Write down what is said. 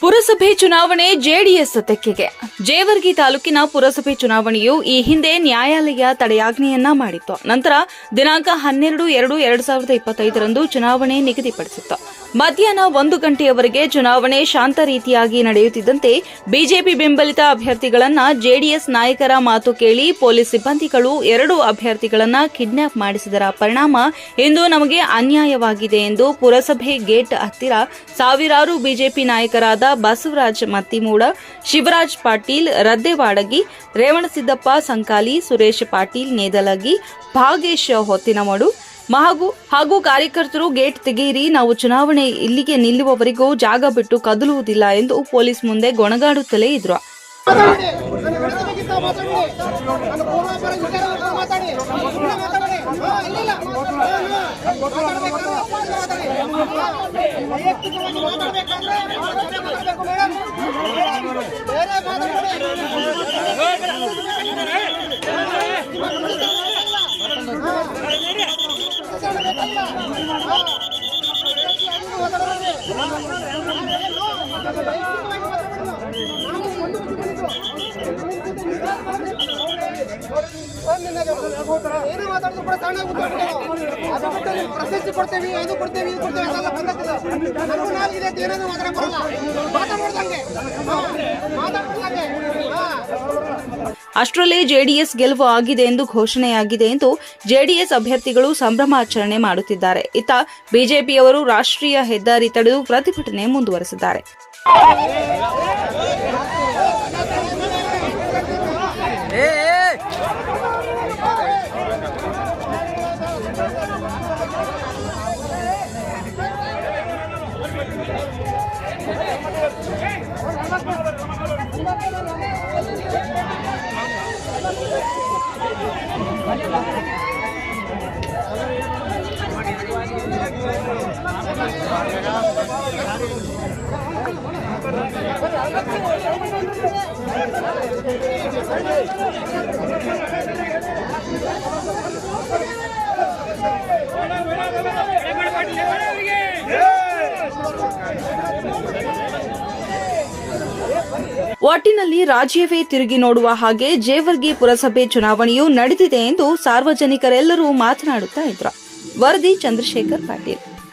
ಪುರಸಭೆ ಚುನಾವಣೆ ಜೆಡಿಎಸ್ ತೆಕ್ಕೆಗೆ. ಜೇವರ್ಗಿ ತಾಲೂಕಿನ ಪುರಸಭೆ ಚುನಾವಣೆಯು ಈ ಹಿಂದೆ ನ್ಯಾಯಾಲಯ ತಡೆಯಾಜ್ಞೆಯನ್ನ ಮಾಡಿತ್ತು. ನಂತರ ದಿನಾಂಕ ಹನ್ನೆರಡು ಎರಡು ಎರಡು ಸಾವಿರದ ಇಪ್ಪತ್ತೈದರಂದು ಚುನಾವಣೆ ನಿಗದಿಪಡಿಸಿತ್ತು. ಮಧ್ಯಾಹ್ನ ಒಂದು ಗಂಟೆಯವರೆಗೆ ಚುನಾವಣೆ ಶಾಂತ ರೀತಿಯಾಗಿ ನಡೆಯುತ್ತಿದ್ದಂತೆ ಬಿಜೆಪಿ ಬೆಂಬಲಿತ ಅಭ್ಯರ್ಥಿಗಳನ್ನ ಜೆಡಿಎಸ್ ನಾಯಕರ ಮಾತು ಕೇಳಿ ಪೊಲೀಸ್ ಸಿಬ್ಬಂದಿಗಳು ಎರಡು ಅಭ್ಯರ್ಥಿಗಳನ್ನ ಕಿಡ್ನಾಪ್ ಮಾಡಿಸಿದರ ಪರಿಣಾಮ ಇಂದು ನಮಗೆ ಅನ್ಯಾಯವಾಗಿದೆ ಎಂದು ಪುರಸಭೆ ಗೇಟ್ ಹತ್ತಿರ ಸಾವಿರಾರು ಬಿಜೆಪಿ ನಾಯಕರಾದ ಬಸವರಾಜ್ ಮತ್ತಿಮೂಡ ಶಿವರಾಜ್ ಪಾಟೀಲ್, ರದ್ದೆವಾಡಗಿ, ರೇವಣಸಿದ್ದಪ್ಪ ಸಂಕಾಲಿ, ಸುರೇಶ್ ಪಾಟೀಲ್, ನೇದಲಗಿ, ಭಾಗೇಶ್ ಹೊತ್ತಿನಮಡು ಹಾಗೂ ಹಾಗೂ ಕಾರ್ಯಕರ್ತರು ಗೇಟ್ ತೆಗೆಯಿರಿ, ನಾವು ಚುನಾವಣೆ ಇಲ್ಲಿಗೆ ನಿಲ್ಲುವವರೆಗೂ ಜಾಗ ಬಿಟ್ಟು ಕದಲುವುದಿಲ್ಲ ಎಂದು ಪೊಲೀಸ್ ಮುಂದೆ ಗೊಣಗಾಡುತ್ತಲೇ ಇದ್ರು. ಏನು ಅಷ್ಟರಲ್ಲೇ ಜೆಡಿಎಸ್ ಗೆಲುವು ಆಗಿದೆ ಎಂದು ಘೋಷಣೆಯಾಗಿದೆ ಎಂದು ಜೆಡಿಎಸ್ ಅಭ್ಯರ್ಥಿಗಳು ಸಂಭ್ರಮಾಚರಣೆ ಮಾಡುತ್ತಿದ್ದಾರೆ. ಇತ್ತ ಬಿಜೆಪಿಯವರು ರಾಷ್ಟ್ರೀಯ ಹೆದ್ದಾರಿ ತಡೆದು ಪ್ರತಿಭಟನೆ ಮುಂದುವರೆಸಿದ್ದಾರೆ. Hey! ಒಟ್ಟಿನಲ್ಲಿ ರಾಜ್ಯವೇ ತಿರುಗಿ ನೋಡುವ ಹಾಗೆ ಜೇವರ್ಗಿ ಪುರಸಭೆ ಚುನಾವಣೆಯು ನಡೆದಿದೆ ಎಂದು ಸಾರ್ವಜನಿಕರೆಲ್ಲರೂ ಮಾತನಾಡುತ್ತಾ ಇದ್ರು. ವರದಿ ಚಂದ್ರಶೇಖರ್ ಪಾಟೀಲ್.